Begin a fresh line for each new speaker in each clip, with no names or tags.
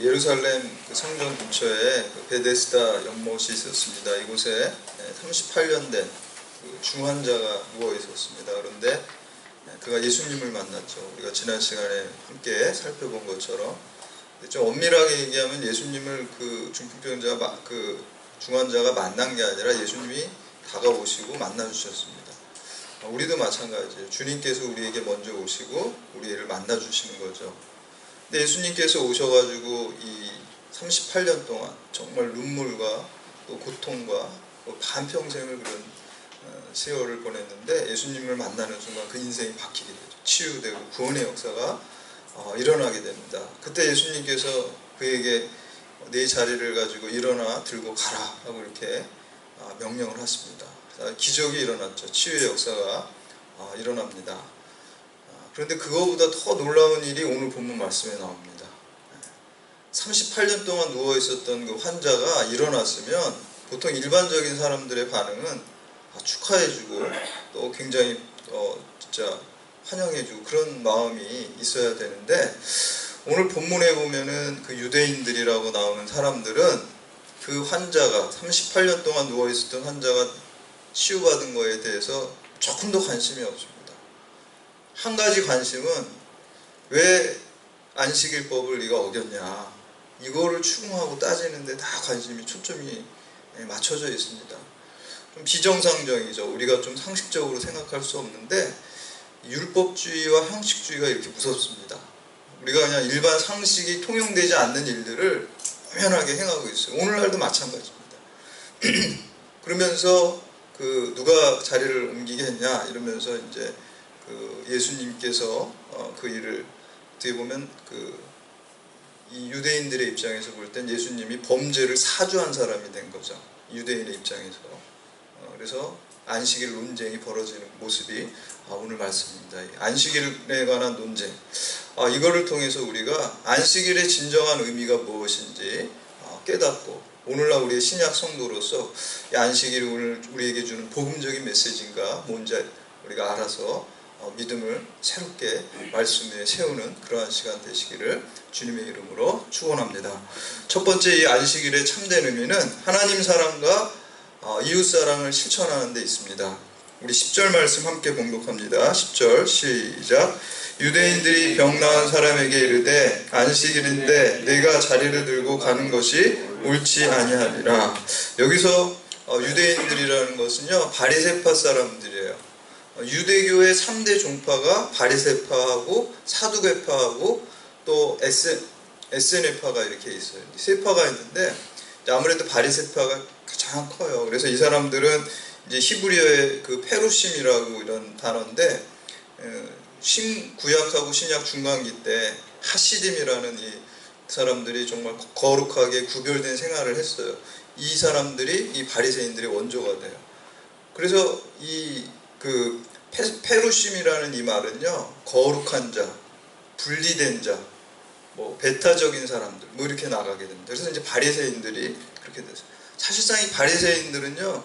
예루살렘 그 성전 근처에 그 베데스다 연못이 있었습니다. 이곳에 38년 된 그 중환자가 누워 있었습니다. 그런데 그가 예수님을 만났죠. 우리가 지난 시간에 함께 살펴본 것처럼 좀 엄밀하게 얘기하면 예수님을 그 중풍병자가 그 중환자가 만난 게 아니라 예수님이 다가오시고 만나 주셨습니다. 우리도 마찬가지예요. 주님께서 우리에게 먼저 오시고 우리를 만나 주시는 거죠. 근데 예수님께서 오셔가지고 이 38년 동안 정말 눈물과 또 고통과 반평생을 그런 어, 세월을 보냈는데 예수님을 만나는 순간 그 인생이 바뀌게 되죠. 치유되고 구원의 역사가 어, 일어나게 됩니다. 그때 예수님께서 그에게 내 자리를 가지고 일어나 들고 가라 하고 이렇게 어, 명령을 하십니다. 기적이 일어났죠. 치유의 역사가 일어납니다. 그런데 그거보다 더 놀라운 일이 오늘 본문 말씀에 나옵니다. 38년 동안 누워 있었던 그 환자가 일어났으면 보통 일반적인 사람들의 반응은 아, 축하해주고 또 굉장히 어 진짜 환영해주고 그런 마음이 있어야 되는데 오늘 본문에 보면은 그 유대인들이라고 나오는 사람들은 그 환자가 38년 동안 누워 있었던 환자가 치유받은 거에 대해서 조금 더 관심이 없습니다. 한 가지 관심은 왜 안식일법을 네가 어겼냐 이거를 추궁하고 따지는데 다 관심이 초점이 맞춰져 있습니다. 좀 비정상적이죠. 우리가 좀 상식적으로 생각할 수 없는데 율법주의와 형식주의가 이렇게 무섭습니다. 우리가 그냥 일반 상식이 통용되지 않는 일들을 엄연하게 행하고 있어요. 오늘날도 마찬가지입니다. 그러면서 그 누가 자리를 옮기게 했냐 이러면서 이제 그 예수님께서 어그 일을 어떻게 보면 그 이 유대인들의 입장에서 볼 땐 예수님이 범죄를 사주한 사람이 된 거죠. 유대인의 입장에서. 그래서 안식일 논쟁이 벌어지는 모습이 아, 오늘 말씀입니다. 안식일에 관한 논쟁. 아, 이거를 통해서 우리가 안식일의 진정한 의미가 무엇인지 아, 깨닫고 오늘날 우리의 신약 성도로서 안식일이 오늘 우리에게 주는 복음적인 메시지인가 뭔지 우리가 알아서 어, 믿음을 새롭게 말씀에 세우는 그러한 시간 되시기를 주님의 이름으로 축원합니다. 첫 번째 이 안식일의 참된 의미는 하나님 사랑과 어, 이웃 사랑을 실천하는 데 있습니다. 우리 10절 말씀 함께 봉독합니다. 10절 시작 유대인들이 병 나은 사람에게 이르되 안식일인데 내가 자리를 들고 가는 것이 옳지 아니하리라. 여기서 어, 유대인들이라는 것은요 바리세파 사람들이에요. 어, 유대교의 3대 종파가 바리세파하고 사두개파하고 또 에스, 에스네파가 이렇게 있어요. 세 파가 있는데 아무래도 바리세파가 가장 커요. 그래서 이 사람들은 이제 히브리어의 그 페루심이라고 이런 단어인데 신 구약하고 신약 중간기 때 하시딤이라는 이 사람들이 정말 거룩하게 구별된 생활을 했어요. 이 사람들이 이 바리새인들의 원조가 돼요. 그래서 이 그 페 루심이라는 이 말은요 거룩한 자, 분리된 자, 뭐 베타적인 사람들 뭐 이렇게 나가게 됩니다. 그래서 이제 바리새인들이 그렇게 됐어요. 사실상 이 바리새인들은요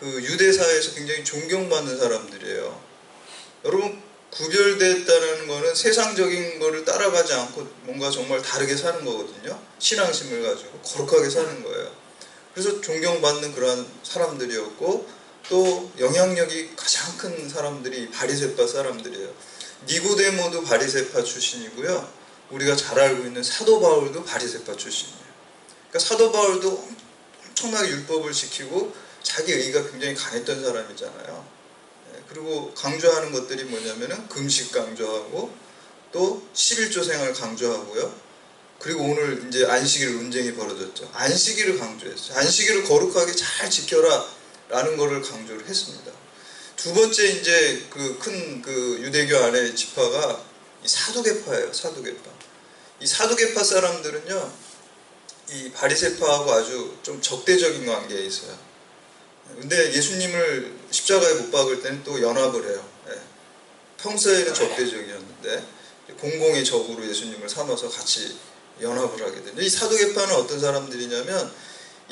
그 유대 사회에서 굉장히 존경받는 사람들이에요. 여러분 구별됐다는 거는 세상적인 거를 따라가지 않고 뭔가 정말 다르게 사는 거거든요. 신앙심을 가지고 거룩하게 사는 거예요. 그래서 존경받는 그러한 사람들이었고 또 영향력이 가장 큰 사람들이 바리세파 사람들이에요. 니고데모도 바리세파 출신이고요. 우리가 잘 알고 있는 사도 바울도 바리세파 출신이에요. 그러니까 사도 바울도 엄청나게 율법을 지키고 자기 의가 굉장히 강했던 사람이잖아요. 예, 그리고 강조하는 것들이 뭐냐면은 금식 강조하고 또 11조 생활 강조하고요. 그리고 오늘 이제 안식일 논쟁이 벌어졌죠. 안식일을 강조했어요. 안식일을 거룩하게 잘 지켜라 라는 것을 강조를 했습니다. 두 번째 이제 그 큰그 그 유대교 안에 지파가 사두개파예요. 사두개파. 이 사두개파 사람들은요. 이 바리세파하고 아주 좀 적대적인 관계에 있어요. 근데 예수님을 십자가에 못 박을 때는 또 연합을 해요. 예. 평소에는 적대적이었는데 공공의 적으로 예수님을 삼아서 같이 연합을 하게 되죠. 이 사도계파는 어떤 사람들이냐면 이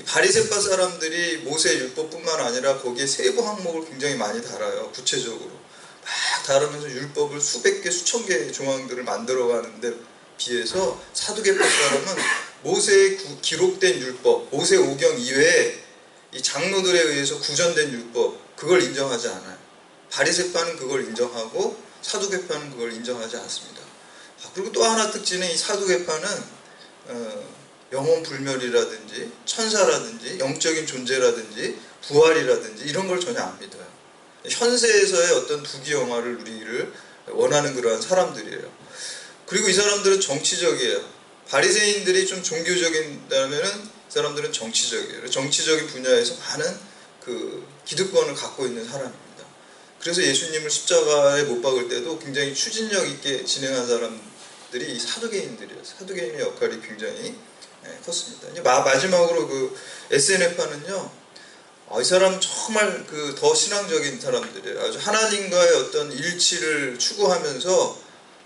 바리새파 사람들이 모세 율법뿐만 아니라 거기에 세부 항목을 굉장히 많이 달아요. 구체적으로 막 다루면서 율법을 수백 개, 수천 개의 조항들을 만들어 가는데 비해서 사두개파 사람은 모세의 구- 기록된 율법, 모세 오경 이외에 이 장로들에 의해서 구전된 율법 그걸 인정하지 않아요. 바리새파는 그걸 인정하고 사두개파는 그걸 인정하지 않습니다. 아, 그리고 또 하나 특징은 이 사두개파는 어, 영혼 불멸이라든지 천사라든지 영적인 존재라든지 부활이라든지 이런 걸 전혀 안 믿어요. 현세에서의 어떤 두기 영화를 누리기를 원하는 그러한 사람들이에요. 그리고 이 사람들은 정치적이에요. 바리새인들이 좀 종교적인다면은 이 사람들은 정치적이에요. 정치적인 분야에서 많은 그 기득권을 갖고 있는 사람입니다. 그래서 예수님을 십자가에 못 박을 때도 굉장히 추진력 있게 진행한 사람들이 이 사두개인들이에요. 사두개인의 역할이 굉장히 예, 컸습니다. 이제 마, 마지막으로 그 SNF파는요, 어, 이 사람 정말 그 더 신앙적인 사람들이에요. 아주 하나님과의 어떤 일치를 추구하면서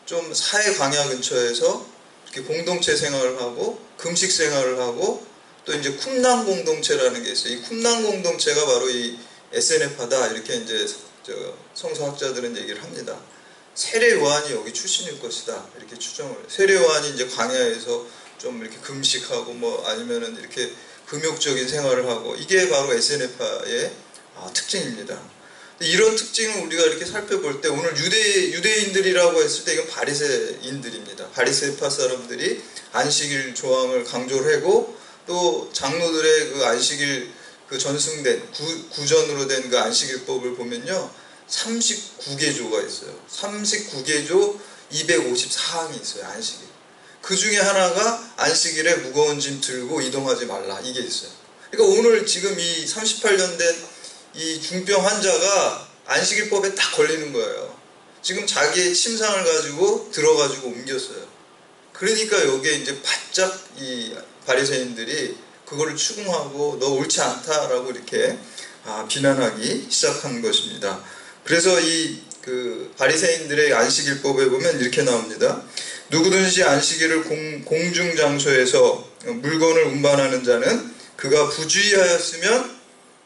좀 사회 광야 근처에서 이렇게 공동체 생활을 하고 금식 생활을 하고 또 이제 쿰난 공동체라는 게 있어요. 이 쿰난 공동체가 바로 이 SNF파다 이렇게 이제 저 성서학자들은 얘기를 합니다. 세례 요한이 여기 출신일 것이다 이렇게 추정을. 세례 요한이 이제 광야에서 좀 이렇게 금식하고 뭐 아니면은 이렇게 금욕적인 생활을 하고 이게 바로 SNF파의 아, 특징입니다. 이런 특징을 우리가 이렇게 살펴볼 때 오늘 유대 유대인들이라고 했을 때 이건 바리새인들입니다. 바리새파 사람들이 안식일 조항을 강조를 하고 또 장로들의 그 안식일 그 전승된 구, 구전으로 된 그 안식일법을 보면요 39개조가 있어요. 39개조 254항이 있어요 안식일. 그 중에 하나가 안식일에 무거운 짐 들고 이동하지 말라 이게 있어요. 그러니까 오늘 지금 이 38년 된 이 중병 환자가 안식일법에 딱 걸리는 거예요. 지금 자기의 침상을 가지고 들어가지고 옮겼어요. 그러니까 여기에 이제 바짝 이 바리새인들이 그거를 추궁하고 너 옳지 않다라고 이렇게 아, 비난하기 시작한 것입니다. 그래서 이 그 바리새인들의 안식일법에 보면 이렇게 나옵니다. 누구든지 안식일을 공, 공중 장소에서 물건을 운반하는 자는 그가 부주의하였으면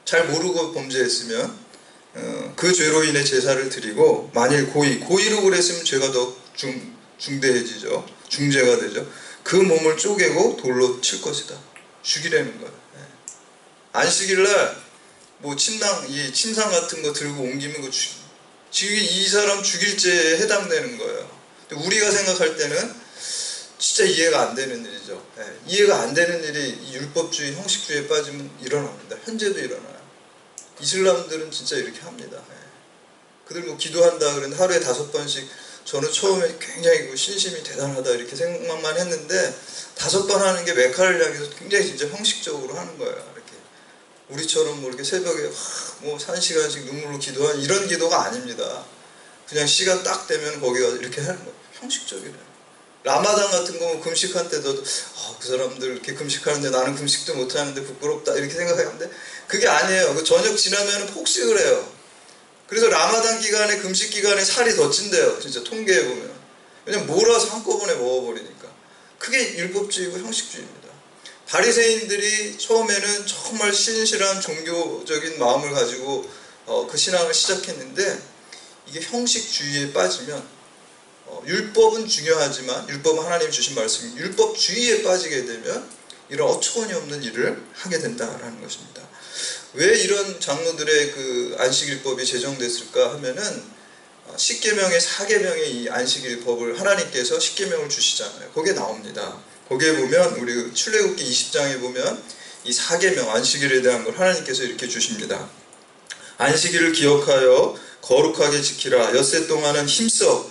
잘 모르고 범죄했으면 어, 그 죄로 인해 제사를 드리고 만일 고의 고의로 그랬으면 죄가 더 중, 중대해지죠. 중죄가 되죠. 그 몸을 쪼개고 돌로 칠 것이다. 죽이라는 거예요. 예. 안식일날 뭐 침낭 이 침상 같은 거 들고 옮기면 그 죽- 지금 이 사람 죽일 죄에 해당되는 거예요 우리가 생각할 때는 진짜 이해가 안 되는 일이죠. 예, 이해가 안 되는 일이 이 율법주의, 형식주의에 빠지면 일어납니다. 현재도 일어나요. 이슬람들은 진짜 이렇게 합니다. 예. 그들 뭐 기도한다 그러는데 하루에 다섯 번씩 저는 처음에 굉장히 그 신심이 대단하다 이렇게 생각만 했는데 다섯 번 하는 게 메카를 향해서 굉장히 진짜 형식적으로 하는 거예요. 이렇게 우리처럼 뭐 이렇게 새벽에 뭐한 시간씩 눈물로 기도한 이런 기도가 아닙니다. 그냥 시간 딱 되면 거기 가서 이렇게 하는 거예요. 형식적이래요. 라마단 같은 거면 금식할 때도 아, 그 사람들 이렇게 금식하는데 나는 금식도 못하는데 부끄럽다 이렇게 생각하는데 그게 아니에요. 그 저녁 지나면 폭식을 해요. 그래서 라마단 기간에 금식 기간에 살이 더 찐대요. 진짜 통계에 보면. 왜냐면 몰아서 한꺼번에 먹어버리니까. 그게 율법주의고 형식주의입니다. 바리새인들이 처음에는 정말 신실한 종교적인 마음을 가지고 어, 그 신앙을 시작했는데 이게 형식주의에 빠지면 어, 율법은 중요하지만 율법은 하나님 주신 말씀 율법 주의에 빠지게 되면 이런 어처구니 없는 일을 하게 된다라는 것입니다. 왜 이런 장로들의 그 안식일법이 제정됐을까 하면은 어, 십계명의 사계명의 이 안식일법을 하나님께서 십계명을 주시잖아요. 거기에 나옵니다. 거기에 보면 우리 출애굽기 20장에 보면 이 사계명 안식일에 대한 걸 하나님께서 이렇게 주십니다. 안식일을 기억하여 거룩하게 지키라. 엿새 동안은 힘써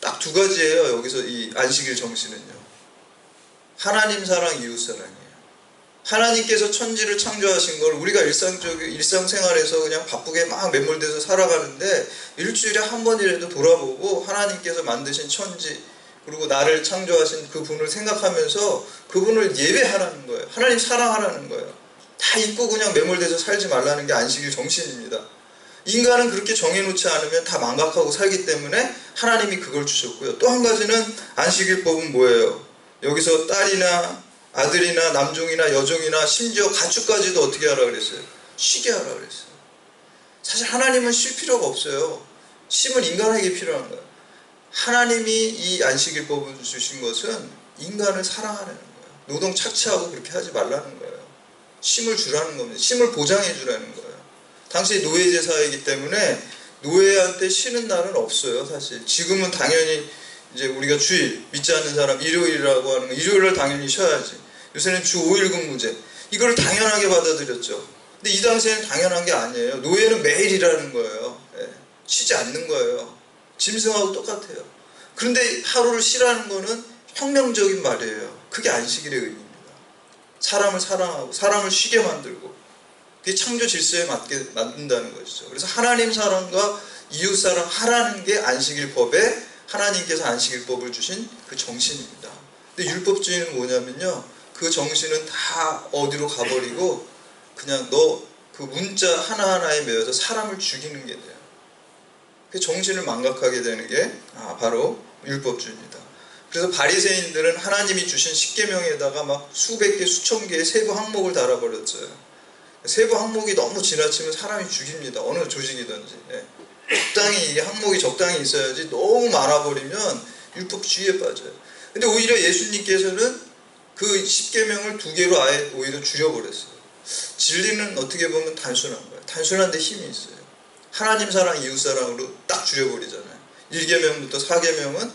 딱 두 가지예요. 여기서 이 안식일 정신은요. 하나님 사랑, 이웃 사랑이에요. 하나님께서 천지를 창조하신 걸 우리가 일상적 일상생활에서 그냥 바쁘게 막 매몰돼서 살아가는데 일주일에 한 번이라도 돌아보고 하나님께서 만드신 천지 그리고 나를 창조하신 그분을 생각하면서 그분을 예배하라는 거예요. 하나님 사랑하라는 거예요. 다 잊고 그냥 매몰돼서 살지 말라는 게 안식일 정신입니다. 인간은 그렇게 정해놓지 않으면 다 망각하고 살기 때문에 하나님이 그걸 주셨고요. 또 한 가지는 안식일법은 뭐예요? 여기서 딸이나 아들이나 남종이나 여종이나 심지어 가축까지도 어떻게 하라 그랬어요? 쉬게 하라 그랬어요. 사실 하나님은 쉴 필요가 없어요. 쉼은 인간에게 필요한 거예요. 하나님이 이 안식일법을 주신 것은 인간을 사랑하라는 거예요. 노동 착취하고 그렇게 하지 말라는 거예요. 쉼을 주라는 겁니다. 쉼을 보장해 주라는 거예요. 당시 노예 제사이기 때문에 노예한테 쉬는 날은 없어요, 사실. 지금은 당연히 이제 우리가 주일 믿지 않는 사람 일요일이라고 하는 거 일요일을 당연히 쉬어야지. 요새는 주 5일 근무제. 이걸 당연하게 받아들였죠. 근데 이 당시에는 당연한 게 아니에요. 노예는 매일 일하는 거예요. 예. 쉬지 않는 거예요. 짐승하고 똑같아요. 그런데 하루를 쉬라는 거는 혁명적인 말이에요. 그게 안식일의 의미입니다. 사람을 사랑하고 사람을 쉬게 만들고 그게 창조 질서에 맞게 만든다는 것이죠. 그래서 하나님 사랑과 이웃 사랑 하라는 게 안식일 법에 하나님께서 안식일 법을 주신 그 정신입니다. 근데 율법주의는 뭐냐면요. 그 정신은 다 어디로 가버리고 그냥 너 그 문자 하나하나에 매여서 사람을 죽이는 게 돼요. 그 정신을 망각하게 되는 게 아, 바로 율법주의입니다. 그래서 바리새인들은 하나님이 주신 십계명에다가 막 수백 개, 수천 개의 세부 항목을 달아버렸어요. 세부 항목이 너무 지나치면 사람이 죽입니다. 어느 조직이든지. 예. 적당히 이게 항목이 적당히 있어야지 너무 많아버리면 율법주의에 빠져요. 근데 오히려 예수님께서는 그 십계명을 두 개로 아예 오히려 줄여버렸어요. 진리는 어떻게 보면 단순한 거예요. 단순한데 힘이 있어요. 하나님 사랑, 이웃 사랑으로 딱 줄여버리잖아요. 1계명부터 4계명은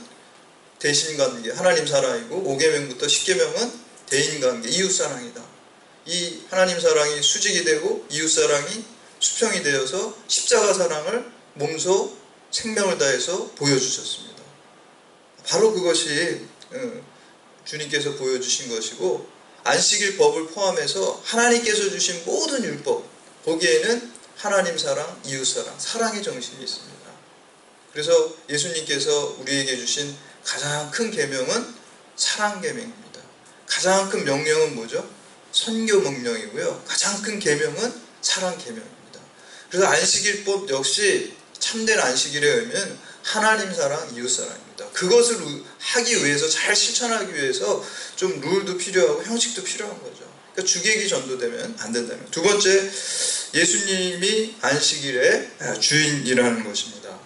대신 관계, 하나님 사랑이고 5계명부터 10계명은 대인 관계, 이웃 사랑이다. 이 하나님 사랑이 수직이 되고 이웃 사랑이 수평이 되어서 십자가 사랑을 몸소 생명을 다해서 보여주셨습니다. 바로 그것이 어, 주님께서 보여주신 것이고 안식일 법을 포함해서 하나님께서 주신 모든 율법 거기에는 하나님 사랑, 이웃 사랑, 사랑의 정신이 있습니다. 그래서 예수님께서 우리에게 주신 가장 큰 계명은 사랑 계명입니다. 가장 큰 명령은 뭐죠? 선교 명령이고요. 가장 큰 계명은 사랑 계명입니다. 그래서 안식일법 역시 참된 안식일에 의하면 하나님 사랑, 이웃 사랑입니다. 그것을 하기 위해서 잘 실천하기 위해서 좀 룰도 필요하고 형식도 필요한 거죠. 그러니까 주객이 전도되면 안 된다는. 두 번째, 예수님이 안식일의 주인이라는 것입니다.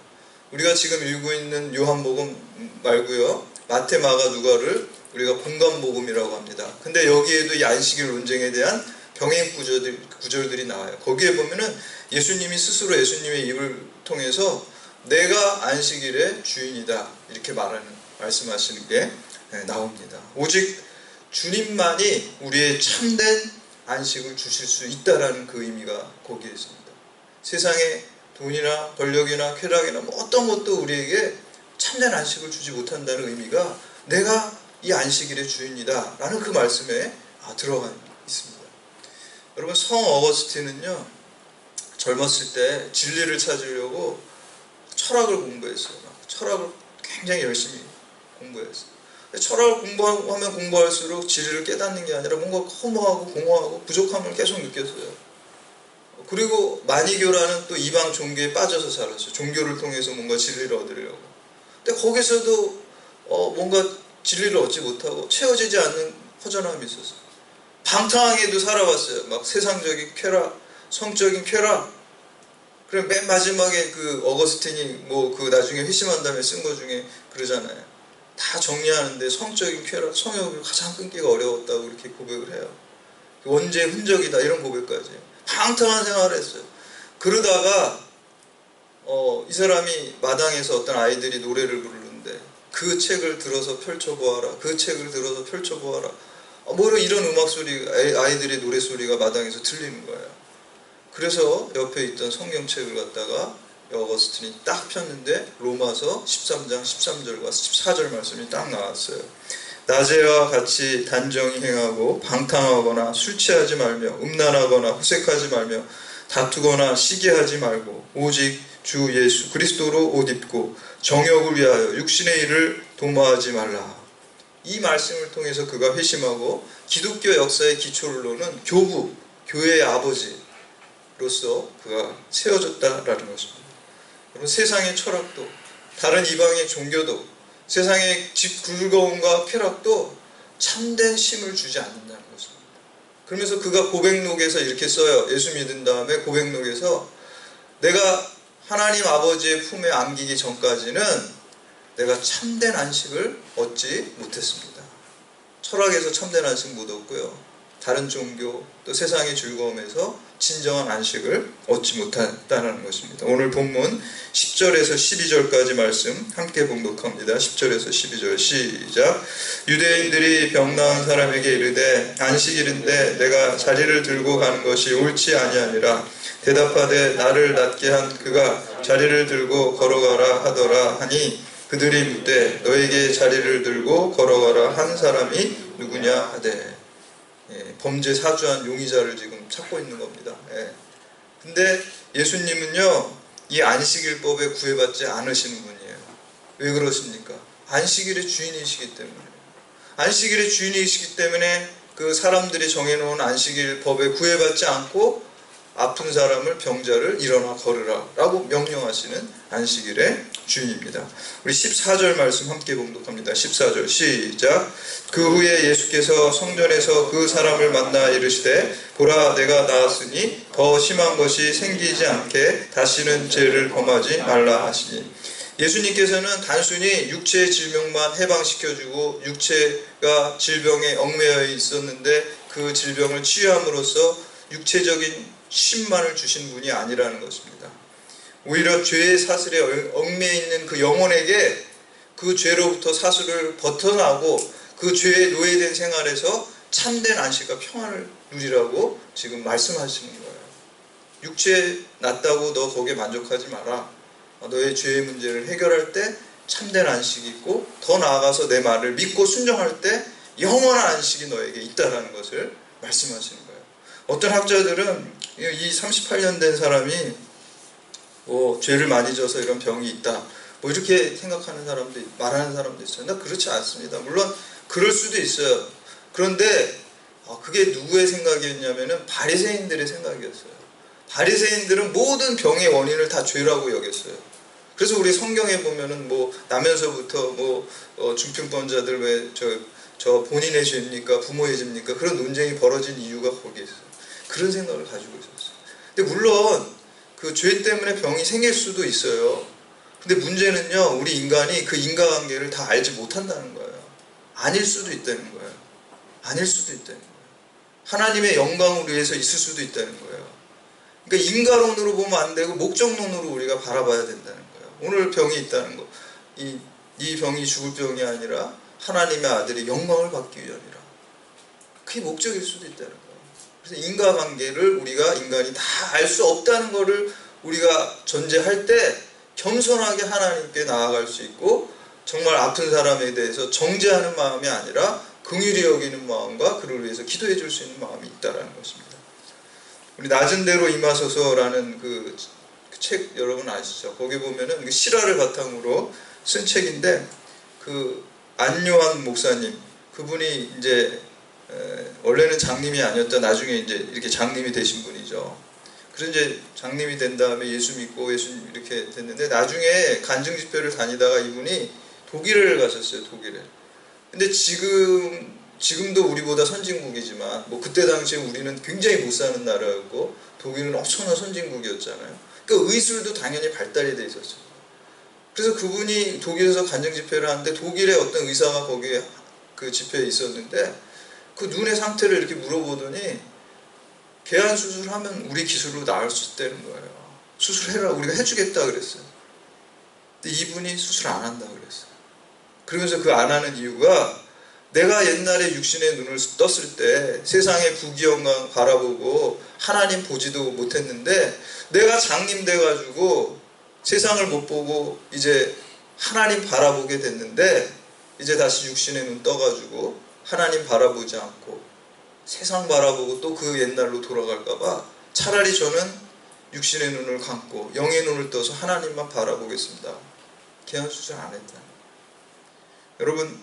우리가 지금 읽고 있는 요한복음 말고요. 마태, 마가, 누가를 우리가 공간 복음이라고 합니다. 근데 여기에도 이 안식일 논쟁에 대한 병행 구절들, 구절들이 나와요. 거기에 보면은 예수님이 스스로 예수님의 입을 통해서 내가 안식일의 주인이다. 이렇게 말하는, 말씀하시는 게 나옵니다. 오직 주님만이 우리의 참된 안식을 주실 수 있다라는 그 의미가 거기에 있습니다. 세상에 돈이나 권력이나 쾌락이나 뭐 어떤 것도 우리에게 참된 안식을 주지 못한다는 의미가 내가 이 안식일의 주인이다 라는 그 말씀에 아, 들어가 있습니다. 여러분 성 어거스틴은요 젊었을 때 진리를 찾으려고 철학을 공부했어요. 철학을 굉장히 열심히 공부했어요. 철학을 공부하면 공부할수록 진리를 깨닫는 게 아니라 뭔가 허무하고 공허하고 부족함을 계속 느꼈어요. 그리고 만이교라는 또 이방 종교에 빠져서 살았어요. 종교를 통해서 뭔가 진리를 얻으려고. 근데 거기서도 어 뭔가 진리를 얻지 못하고 채워지지 않는 허전함이 있었어요. 방탕하게도 살아왔어요. 막 세상적인 쾌락, 성적인 쾌락. 그럼 맨 마지막에 그 어거스틴이 뭐 그 나중에 회심한 다음에 쓴 거 중에 그러잖아요. 다 정리하는데 성적인 쾌락, 성욕이 가장 끊기가 어려웠다고 이렇게 고백을 해요. 원죄의 흔적이다 이런 고백까지. 방탕한 생활을 했어요. 그러다가 어, 이 사람이 마당에서 어떤 아이들이 노래를 부르는데 그 책을 들어서 펼쳐보아라. 그 책을 들어서 펼쳐보아라. 어, 뭐 이런 음악 소리, 아이들의 노래 소리가 마당에서 들리는 거예요. 그래서 옆에 있던 성경책을 갖다가 어거스틴이 딱 폈는데 로마서 13장 13절과 14절 말씀이 딱 나왔어요. 낮에와 같이 단정히 행하고 방탕하거나 술 취하지 말며 음란하거나 후색하지 말며 다투거나 시기하지 말고 오직 주 예수 그리스도로 옷 입고 정욕을 위하여 육신의 일을 도모하지 말라. 이 말씀을 통해서 그가 회심하고 기독교 역사의 기초를 놓는 교부, 교회의 아버지로서 그가 세워졌다라는 것입니다. 여러분 세상의 철학도 다른 이방의 종교도 세상의 집 굴거움과 쾌락도 참된 힘을 주지 않는다는 것입니다. 그러면서 그가 고백록에서 이렇게 써요. 예수 믿은 다음에 고백록에서 내가 하나님 아버지의 품에 안기기 전까지는 내가 참된 안식을 얻지 못했습니다. 철학에서 참된 안식 못 얻고요. 다른 종교 또 세상의 즐거움에서 진정한 안식을 얻지 못했다는 것입니다. 오늘 본문 10절에서 12절까지 말씀 함께 봉독합니다. 10절에서 12절 시작 유대인들이 병 나은 사람에게 이르되 안식일인데 내가 자리를 들고 가는 것이 옳지 아니하니라 대답하되 나를 낫게 한 그가 자리를 들고 걸어가라 하더라 하니 그들이 묻되 너에게 자리를 들고 걸어가라 한 사람이 누구냐 하되 예, 범죄 사주한 용의자를 지금 찾고 있는 겁니다. 예. 근데 예수님은요 이 안식일법에 구애받지 않으시는 분이에요. 왜 그러십니까? 안식일의 주인이시기 때문에 안식일의 주인이시기 때문에 그 사람들이 정해놓은 안식일 법에 구애받지 않고 아픈 사람을 병자를 일어나 걸으라 라고 명령하시는 안식일의 주인입니다. 우리 14절 말씀 함께 봉독합니다. 14절 시작 그 후에 예수께서 성전에서 그 사람을 만나 이르시되 보라 내가 나았으니 더 심한 것이 생기지 않게 다시는 죄를 범하지 말라 하시니 예수님께서는 단순히 육체의 질병만 해방시켜주고 육체가 질병에 얽매여 있었는데 그 질병을 치유함으로써 육체적인 쉼만을 주신 분이 아니라는 것입니다. 오히려 죄의 사슬에 얽매여 있는 그 영혼에게 그 죄로부터 사슬을 벗어나고 그 죄에 노예된 생활에서 참된 안식과 평안을 누리라고 지금 말씀하시는 거예요. 육체 낫다고 너 거기에 만족하지 마라. 너의 죄의 문제를 해결할 때 참된 안식이 있고 더 나아가서 내 말을 믿고 순종할 때 영원한 안식이 너에게 있다라는 것을 말씀하시는 거예요. 어떤 학자들은 이 38년 된 사람이 뭐 죄를 많이 져서 이런 병이 있다. 뭐 이렇게 생각하는 사람도 말하는 사람도 있어요. 나 그렇지 않습니다. 물론 그럴 수도 있어요. 그런데 아, 그게 누구의 생각이었냐면은 바리새인들의 생각이었어요. 바리새인들은 모든 병의 원인을 다 죄라고 여겼어요. 그래서 우리 성경에 보면은 뭐 나면서부터 뭐 어, 중풍병자들 왜 저 저 본인의 죄입니까 부모의 죄입니까 그런 논쟁이 벌어진 이유가 거기에 있어요. 그런 생각을 가지고 있었어요. 근데 물론 그 죄 때문에 병이 생길 수도 있어요. 근데 문제는요, 우리 인간이 그 인과관계를 다 알지 못한다는 거예요. 아닐 수도 있다는 거예요. 아닐 수도 있다는 거예요. 하나님의 영광을 위해서 있을 수도 있다는 거예요. 그러니까 인과론으로 보면 안 되고 목적론으로 우리가 바라봐야 된다는 거예요. 오늘 병이 있다는 거. 이, 이 병이 죽을 병이 아니라 하나님의 아들이 영광을 받기 위함이라. 그게 목적일 수도 있다는 거예요. 그래서 인과관계를 우리가 인간이 다 알 수 없다는 것을 우리가 전제할 때 겸손하게 하나님께 나아갈 수 있고 정말 아픈 사람에 대해서 정죄하는 마음이 아니라 긍휼히 여기는 마음과 그를 위해서 기도해 줄 수 있는 마음이 있다라는 것입니다. 우리 낮은 대로 임하소서라는 그책 그 여러분 아시죠? 거기 보면은 그 실화를 바탕으로 쓴 책인데 그 안요한 목사님 그분이 이제 원래는 장님이 아니었다 나중에 이제 이렇게 장님이 되신 분이죠. 그래서 이제 장님이 된 다음에 예수 믿고 예수 이렇게 됐는데 나중에 간증 집회를 다니다가 이분이 독일을 가셨어요. 독일에. 근데 지금 지금도 우리보다 선진국이지만 뭐 그때 당시에 우리는 굉장히 못 사는 나라였고 독일은 엄청난 선진국이었잖아요. 그러니까 의술도 당연히 발달이 돼 있었어요. 그래서 그분이 독일에서 간증 집회를 하는데 독일의 어떤 의사가 거기에 그 집회에 있었는데 그 눈의 상태를 이렇게 물어보더니 개안 수술하면 우리 기술로 나을 수 있다는 거예요. 수술해라 우리가 해주겠다 그랬어요. 근데 이분이 수술 안 한다 그랬어요. 그러면서 그 안 하는 이유가 내가 옛날에 육신의 눈을 떴을 때 세상의 부귀영광 바라보고 하나님 보지도 못했는데 내가 장님 돼가지고 세상을 못 보고 이제 하나님 바라보게 됐는데 이제 다시 육신의 눈 떠가지고 하나님 바라보지 않고 세상 바라보고 또 그 옛날로 돌아갈까봐 차라리 저는 육신의 눈을 감고 영의 눈을 떠서 하나님만 바라보겠습니다. 개헌 수술 안 했다. 여러분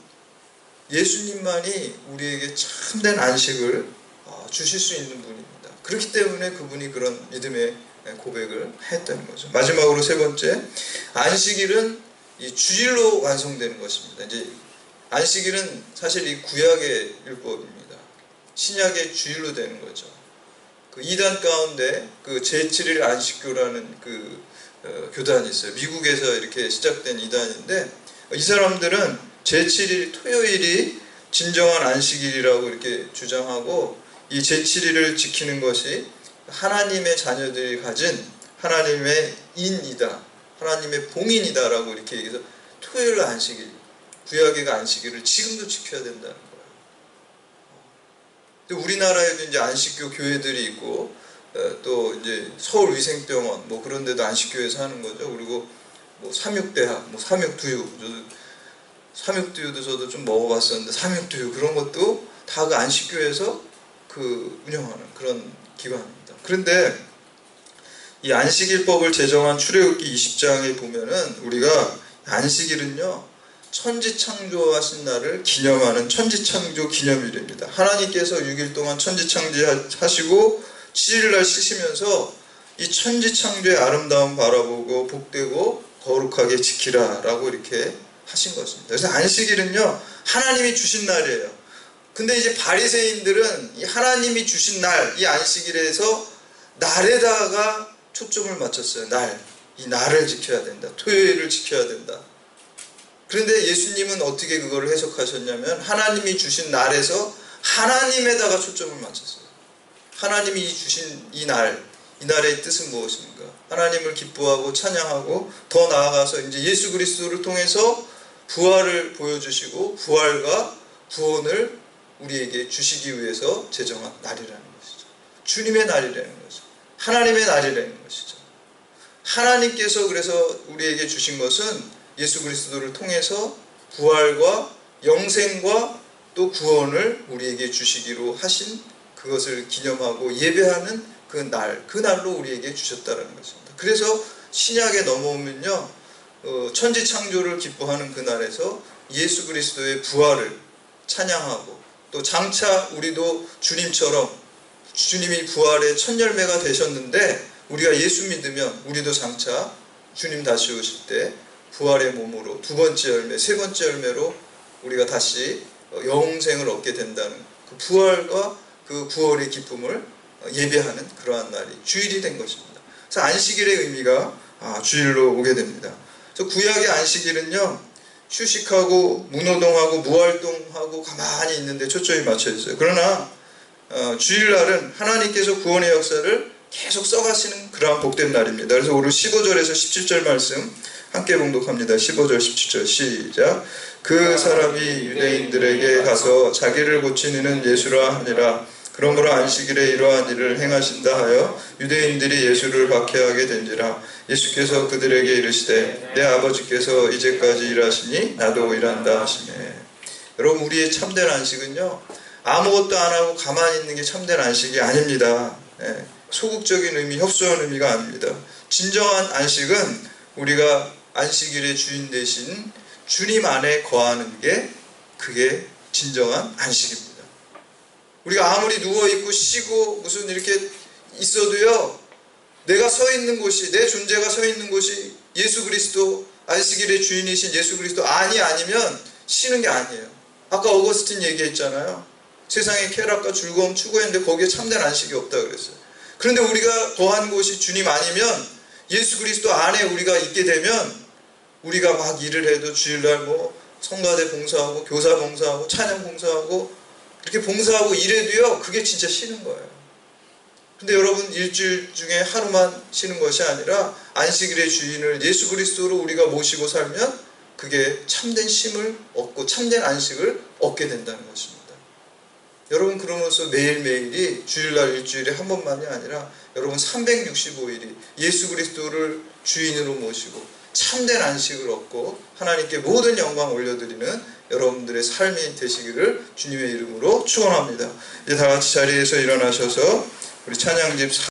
예수님만이 우리에게 참된 안식을 어, 주실 수 있는 분입니다. 그렇기 때문에 그분이 그런 믿음의 고백을 했다는 거죠. 마지막으로 세 번째 안식일은 이 주일로 완성되는 것입니다. 이제 안식일은 사실 이 구약의 율법입니다. 신약의 주일로 되는 거죠. 그 이단 가운데 그 제7일 안식교라는 그 어, 교단이 있어요. 미국에서 이렇게 시작된 이단인데 이 사람들은 제7일 토요일이 진정한 안식일이라고 이렇게 주장하고 이 제7일을 지키는 것이 하나님의 자녀들이 가진 하나님의 인이다. 하나님의 봉인이다라고 이렇게 얘기해서 토요일 안식일, 구약의 안식일을 지금도 지켜야 된다는 거예요. 근데 우리나라에도 이제 안식교 교회들이 있고 어, 또 이제 서울위생병원 뭐 그런 데도 안식교에서 하는 거죠. 그리고 뭐 삼육대학, 뭐 삼육두유, 삼육두유도 저도 좀 먹어봤었는데 삼육두유 그런 것도 다 그 안식교에서 그 운영하는 그런 기관입니다. 그런데 이 안식일법을 제정한 출애굽기 20장에 보면은 우리가 안식일은요 천지창조하신 날을 기념하는 천지창조 기념일입니다. 하나님께서 6일 동안 천지창조하시고 7일날 쉬시면서 이 천지창조의 아름다움 바라보고 복되고 거룩하게 지키라 라고 이렇게 하신 것입니다. 그래서 안식일은요 하나님이 주신 날이에요. 근데 이제 바리새인들은 이 하나님이 주신 날, 이 안식일에서 날에다가 초점을 맞췄어요. 날. 이 날을 지켜야 된다. 토요일을 지켜야 된다. 그런데 예수님은 어떻게 그거를 해석하셨냐면 하나님이 주신 날에서 하나님에다가 초점을 맞췄어요. 하나님이 주신 이 날, 이 날의 뜻은 무엇입니까? 하나님을 기뻐하고 찬양하고 더 나아가서 이제 예수 그리스도를 통해서 부활을 보여주시고 부활과 구원을 우리에게 주시기 위해서 제정한 날이라는 것이죠. 주님의 날이라는 것이죠. 하나님의 날이라는 것이죠. 하나님께서 그래서 우리에게 주신 것은 예수 그리스도를 통해서 부활과 영생과 또 구원을 우리에게 주시기로 하신 그것을 기념하고 예배하는 그 날, 그 날로 우리에게 주셨다는 것입니다. 그래서 신약에 넘어오면요, 어, 천지 창조를 기뻐하는 그 날에서 예수 그리스도의 부활을 찬양하고 또 장차 우리도 주님처럼 주님이 부활의 첫 열매가 되셨는데 우리가 예수 믿으면 우리도 장차 주님 다시 오실 때 부활의 몸으로 두 번째 열매, 세 번째 열매로 우리가 다시 영생을 얻게 된다는 그 부활과 그 구원의 기쁨을 예배하는 그러한 날이 주일이 된 것입니다. 그래서 안식일의 의미가 아, 주일로 오게 됩니다. 그래서 구약의 안식일은요 휴식하고 무노동하고 무활동하고 가만히 있는데 초점이 맞춰 있어요. 그러나 어, 주일날은 하나님께서 구원의 역사를 계속 써가시는 그러한 복된 날입니다. 그래서 오늘 15절에서 17절 말씀 함께 봉독합니다. 15절 17절 시작. 그 사람이 유대인들에게 가서 자기를 고치는 예수라 하니라. 그러므로 안식일에 이러한 일을 행하신다 하여 유대인들이 예수를 박해하게 된지라. 예수께서 그들에게 이르시되 내 아버지께서 이제까지 일하시니 나도 일한다 하시네. 여러분 우리의 참된 안식은요 아무것도 안 하고 가만히 있는 게 참된 안식이 아닙니다. 예, 소극적인 의미 협소한 의미가 아닙니다. 진정한 안식은 우리가 안식일의 주인 대신 주님 안에 거하는 게 그게 진정한 안식입니다 우리가 아무리 누워있고 쉬고 무슨 이렇게 있어도요, 내가 서 있는 곳이, 내 존재가 서 있는 곳이 예수 그리스도, 안식일의 주인이신 예수 그리스도 아니 아니면 쉬는 게 아니에요. 아까 어거스틴 얘기했잖아요. 세상의 쾌락과 즐거움 추구했는데 거기에 참된 안식이 없다 그랬어요. 그런데 우리가 거한 곳이 주님 아니면 예수 그리스도 안에 우리가 있게 되면 우리가 막 일을 해도 주일날 뭐 성가대 봉사하고 교사 봉사하고 찬양 봉사하고 이렇게 봉사하고 일해도요, 그게 진짜 쉬는 거예요. 근데 여러분, 일주일 중에 하루만 쉬는 것이 아니라 안식일의 주인을 예수 그리스도로 우리가 모시고 살면 그게 참된 쉼을 얻고 참된 안식을 얻게 된다는 것입니다. 여러분, 그러면서 매일매일이 주일날 일주일에 한 번만이 아니라 여러분 365일이 예수 그리스도를 주인으로 모시고 참된 안식을 얻고 하나님께 모든 영광 올려드리는 여러분들의 삶이 되시기를 주님의 이름으로 축원합니다. 이제 다 같이 자리에서 일어나셔서 우리 찬양집